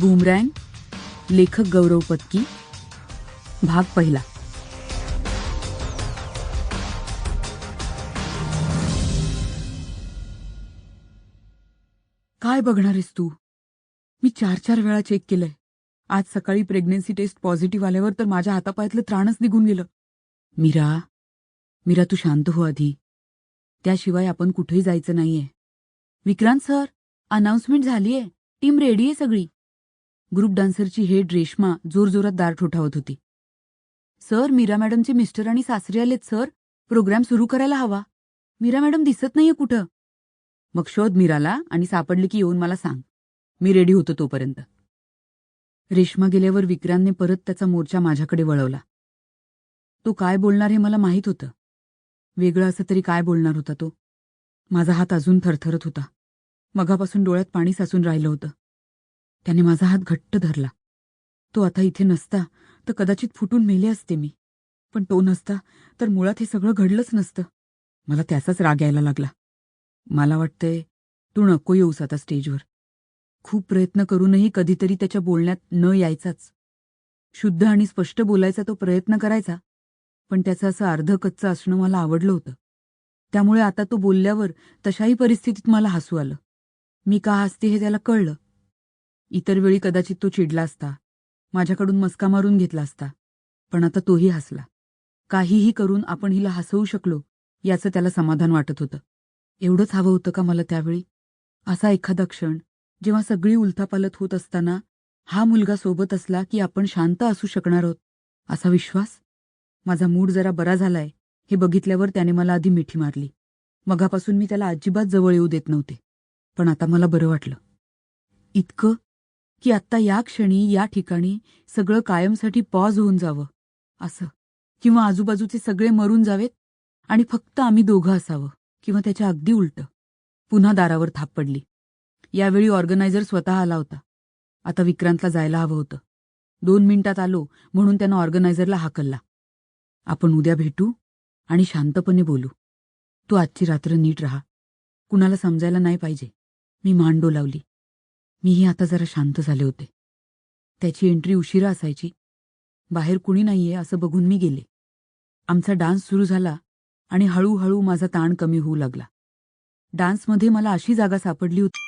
बुमरँग लेखक गौरव पत्की भाग पहिला. काय बघणार आहेस तू? मी चार चार वेळा चेक केलंय. आज सकाळी प्रेग्नन्सी टेस्ट पॉझिटिव्ह आल्यावर तर माझ्या हातापायातलं त्राणच निघून गेलं. मीरा मीरा तू शांत हो आधी. त्याशिवाय आपण कुठेही जायचं नाहीये. विक्रांत सर अनाउन्समेंट झालीये. टीम रेडी आहे सगळी. ग्रुप डान्सरची हेड रेश्मा जोरजोरात दार ठोठावत होती. सर मीरा मॅडमचे मिस्टर आणि सासरे आलेत सर. प्रोग्राम सुरू करायला हवा. मीरा मॅडम दिसत नाहीये कुठं? मग शोध मीराला आणि सापडले की येऊन मला सांग. मी रेडी होतो तोपर्यंत. रेश्मा गेल्यावर विक्रांतने परत त्याचा मोर्चा माझ्याकडे वळवला. तो काय बोलणार हे मला माहीत होतं. वेगळं असं तरी काय बोलणार होता तो? माझा हात अजून थरथरत होता. मगापासून डोळ्यात पाणी साचून राहिलं होतं. त्याने माझा हात घट्ट धरला. तो आता इथे नसता तर कदाचित फुटून मेले असते मी. पण तो नसता तर मुळात हे सगळं घडलंच नसतं. मला त्याचाच राग यायला लागला. मला वाटतंय तू नको येऊस आता स्टेजवर. खूप प्रयत्न करूनही कधीतरी त्याच्या बोलण्यात न यायचाच. शुद्ध आणि स्पष्ट बोलायचा तो प्रयत्न करायचा पण त्याचं असं अर्ध कच्चं असणं मला आवडलं होतं. त्यामुळे आता तो बोलल्यावर तशाही परिस्थितीत मला हसू आलं. मी का हसते हे त्याला कळलं. इतर वेळी कदाचित तो चिडला असता माझ्याकडून मस्का मारून घेतला असता पण आता तोही हसला. काहीही करून आपण हिला हसवू शकलो याचं त्याला समाधान वाटत होतं. एवढंच हवं होतं का मला त्यावेळी? असा एखादा क्षण जेव्हा सगळी उलथापालत होत असताना हा मुलगा सोबत असला की आपण शांत असू शकणार आहोत असा विश्वास? माझा मूड जरा बरा झालाय हे बघितल्यावर त्याने मला आधी मिठी मारली. मगापासून मी त्याला अजिबात जवळ येऊ देत नव्हते पण आता मला बरं वाटलं. इतकं की आत्ता या क्षणी या ठिकाणी सगळं कायमसाठी पॉज होऊन जावं. असं. किंवा आजूबाजूचे सगळे मरून जावेत आणि फक्त आम्ही दोघं असावं. किंवा त्याच्या अगदी उलटं. पुन्हा दारावर थाप पडली. यावेळी ऑर्गनायझर स्वतः आला होता. आता विक्रांतला जायला हवं होतं. दोन मिनिटात आलो म्हणून त्यानं ऑर्गनायझरला हाकलला. आपण उद्या भेटू आणि शांतपणे बोलू. तू आजची रात्र नीट राहा. कुणाला समजायला नाही पाहिजे. मी मान डोलावली मीही आता जरा शांत झाले होते. त्याची एंट्री उशिरा असायची. बाहेर कुणी नाहीये असं बघून मी गेले. आमचा डान्स सुरू झाला आणि हळूहळू माझा ताण कमी होऊ लागला. डान्समध्ये मला अशी जागा सापडली होती.